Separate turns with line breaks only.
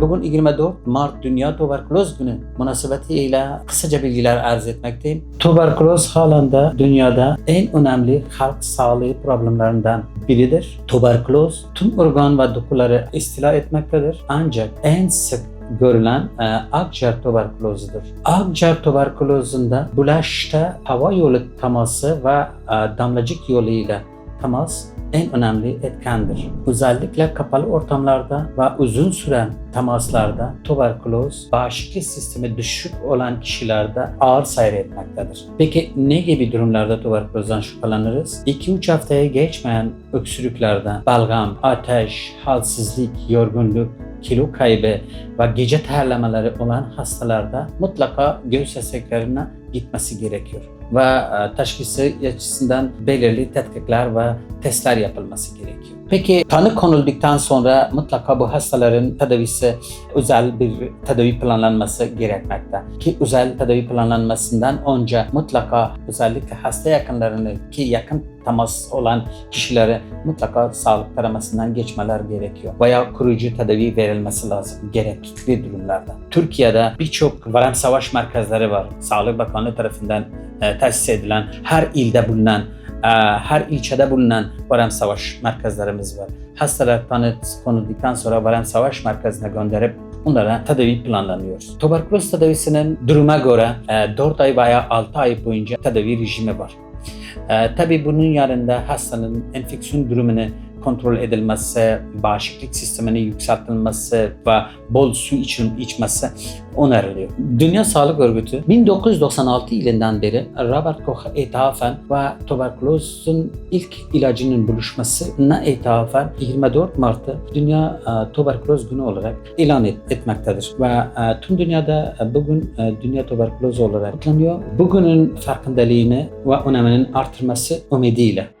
Bugün 24 Mart Dünya Tuberkuloz Günü münasebetiyle kısaca bilgiler arz etmekteyim. Tuberkuloz halen de dünyada en önemli halk sağlığı problemlerinden biridir. Tuberkuloz tüm organ ve dokuları istila etmektedir. Ancak en sık görülen e, akciğer tuberkulozudur. Akciğer tuberkulozunda bulaşta hava yolu teması ve e, damlacık yoluyla temas en önemli etkendir. Özellikle kapalı ortamlarda ve uzun süren temaslarda tuberkuloz bağışıklık sistemi düşük olan kişilerde ağır seyretmektedir. Peki ne gibi durumlarda tuberkulozdan şüpheleniriz? 2-3 haftaya geçmeyen öksürüklerde balgam, ateş, halsizlik, yorgunluk, kilo kaybı ve gece terlemeleri olan hastalarda mutlaka göğüs desteklerine gitmesi gerekiyor. Ve e, teşhisi açısından belirli tetkikler ve testler yapılması gerekiyor. Peki tanı konulduktan sonra mutlaka bu hastaların tedavisi özel bir tedavi planlanması gerekmekte. Ki özel tedavi planlanmasından önce mutlaka özellikle hasta yakınlarını ki yakın temas olan kişilere mutlaka sağlık taramasından geçmeler gerekiyor. Veya koruyucu tedavi verilmesi lazım gerekli durumlarda. Türkiye'de birçok varem savaş merkezleri var. Sağlık Bakanlığı tarafından e, tesis edilen her ilde bulunan her ilçede bulunan varem savaş merkezlerimiz var. Hastalar tanı konulduktan sonra varem savaş merkezine gönderip onlara tedavi planlanıyor. Tuberkuloz tedavisinin duruma göre e, 4 ay veya 6 ay boyunca tedavi rejimi var. E, tabii bunun yanında hastanın enfeksiyon durumunu kontrol edilmesi, bağışıklık sisteminin yükseltilmesi ve bol su için içmesi öneriliyor. Dünya Sağlık Örgütü 1996 yılından beri Robert Koch ithafen ve tuberkulozun ilk ilacının buluşmasına ithafen 24 Mart'ta Dünya e, Tuberkuloz Günü olarak ilan et, etmektedir. Ve e, tüm dünyada e, bugün Dünya Tuberkuloz olarak kutlanıyor. Bugünün farkındalığını ve öneminin artırması ümidiyle